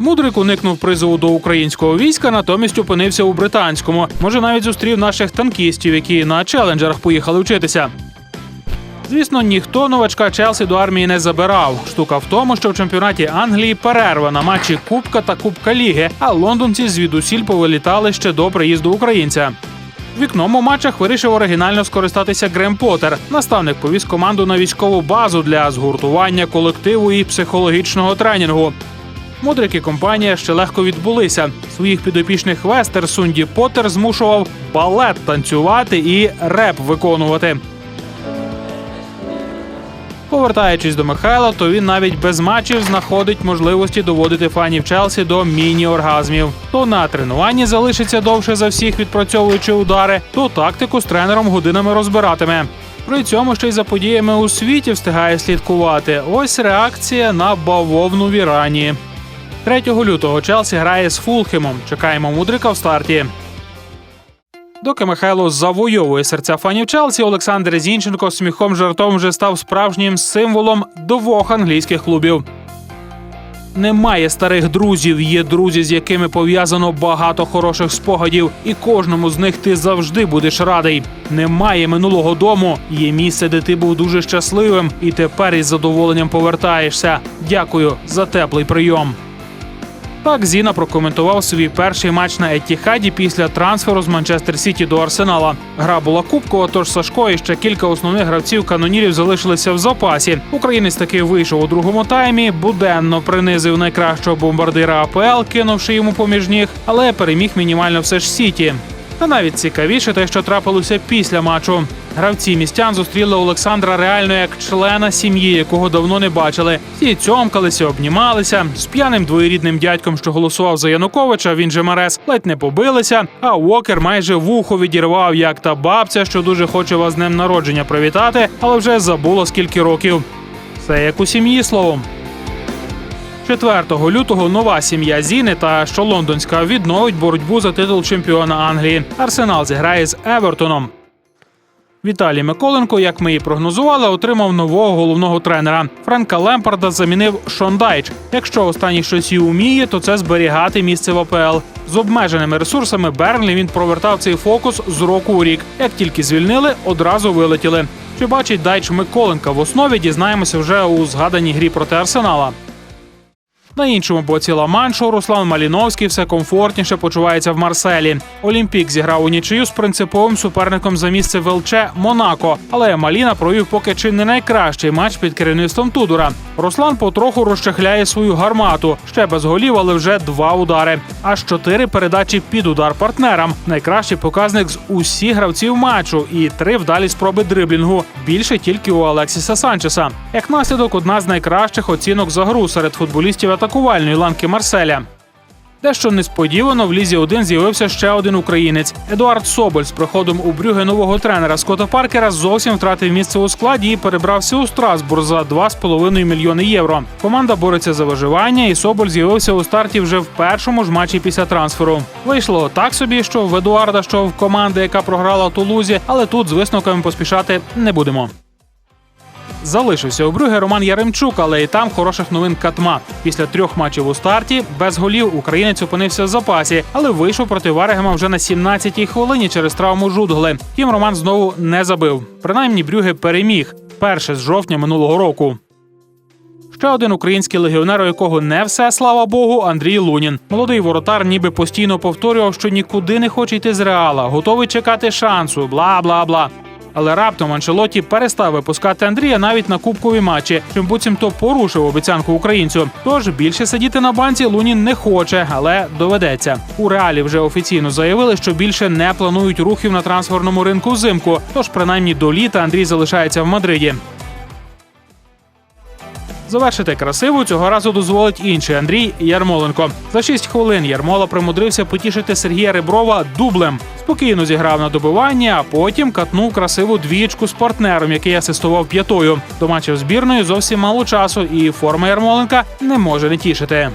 Мудрик уникнув призову до українського війська, натомість опинився у британському. Може, навіть зустрів наших танкістів, які на челенджерах поїхали вчитися. Звісно, ніхто новачка Челсі до армії не забирав. Штука в тому, що в чемпіонаті Англії перерва на матчі Кубка та Кубка Ліги, а лондонці звідусіль повилітали ще до приїзду українця. Вікном у матчах вирішив оригінально скористатися Грем Поттер. Наставник повіз команду на військову базу для згуртування колективу і психологічного тренінгу. Мудрик і компанія ще легко відбулися. Своїх підопічних вестер Сунді Поттер змушував балет танцювати і реп виконувати. Повертаючись до Михайла, то він навіть без матчів знаходить можливості доводити фанів Челсі до міні-оргазмів. То на тренуванні залишиться довше за всіх, відпрацьовуючи удари, то тактику з тренером годинами розбиратиме. При цьому ще й за подіями у світі встигає слідкувати. Ось реакція на бавовну в Ірані. 3 лютого Челсі грає з Фулхемом. Чекаємо мудрика в старті. Доки Михайло завойовує серця фанів Челсі, Олександр Зінченко сміхом жартом вже став справжнім символом двох англійських клубів. Немає старих друзів, є друзі, з якими пов'язано багато хороших спогадів, і кожному з них ти завжди будеш радий. Немає минулого дому, є місце, де ти був дуже щасливим, і тепер із задоволенням повертаєшся. Дякую за теплий прийом. Так Зіна прокоментував свій перший матч на Етіхаді після трансферу з Манчестер Сіті до Арсенала. Гра була кубкова, тож Сашко і ще кілька основних гравців канонірів залишилися в запасі. Українець таки вийшов у другому таймі, буденно принизив найкращого бомбардира АПЛ, кинувши йому поміж ніг, але переміг мінімально все ж Сіті. Та навіть цікавіше те, що трапилося після матчу. Гравці містян зустріли Олександра реально як члена сім'ї, якого давно не бачили. Всі цьомкалися, обнімалися з п'яним двоєрідним дядьком, що голосував за Януковича. Він же Марес, ледь не побилися. А Уокер майже вухо відірвав, як та бабця, що дуже хоче вас з днем народження привітати, але вже забула скільки років. Все як у сім'ї словом. 4 лютого нова сім'я Зіни та що лондонська відновить боротьбу за титул чемпіона Англії. Арсенал зіграє з Евертоном. Віталій Миколенко, як ми і прогнозували, отримав нового головного тренера. Френка Лемпарда замінив Шондайч. Якщо останній щось і уміє, то це зберігати місце в АПЛ. З обмеженими ресурсами Бернлі він провертав цей фокус з року у рік. Як тільки звільнили, одразу вилетіли. Чи бачить Дайч Миколенка в основі, дізнаємося вже у згаданій грі проти Арсенала. На іншому боці Ла-Маншу Руслан Маліновський все комфортніше почувається в Марселі. Олімпік зіграв у нічию з принциповим суперником за місце в ЛЧ Монако, але Маліна провів поки чи не найкращий матч під керівництвом Тудора. Руслан потроху розчехляє свою гармату. Ще без голів, але вже два удари. Аж чотири передачі під удар партнерам. Найкращий показник з усіх гравців матчу і три вдалі спроби дриблінгу. Більше тільки у Алексіса Санчеса. Як наслідок, одна з найкращих оцінок за гру серед футболістів атакувальної ланки Марселя. Дещо несподівано в лізі 1 з'явився ще один українець. Едуард Соболь з приходом у брюги нового тренера Скотта Паркера зовсім втратив місце у складі і перебрався у Страсбург за 2,5 мільйони євро. Команда бореться за виживання, і Соболь з'явився у старті вже в першому ж матчі після трансферу. Вийшло так собі, що в Едуарда, що в команди, яка програла Тулузі, але тут з висновками поспішати не будемо. Залишився у Брюге Роман Яремчук, але і там хороших новин катма. Після трьох матчів у старті без голів українець опинився в запасі, але вийшов проти Варегема вже на 17-й хвилині через травму Жудгли. Втім, Роман знову не забив. Принаймні Брюге переміг перше з жовтня минулого року. Ще один український легіонер, у якого не все, слава Богу, Андрій Лунін. Молодий воротар ніби постійно повторював, що нікуди не хоче йти з реала, готовий чекати шансу, бла бла бла. Але раптом Анчелоті перестав випускати Андрія навіть на кубкові матчі, чим буцімто порушив обіцянку українцю. Тож більше сидіти на банці Лунін не хоче, але доведеться. У реалі вже офіційно заявили, що більше не планують рухів на трансферному ринку взимку. Тож, принаймні до літа Андрій залишається в Мадриді. Завершити красиво цього разу дозволить інший Андрій Ярмоленко. За 6 хвилин Ярмола примудрився потішити Сергія Реброва дублем. Спокійно зіграв на добивання, а потім катнув красиву двічку з партнером, який асистував п'ятою. До матчів збірної зовсім мало часу, і форма Ярмоленка не може не тішити.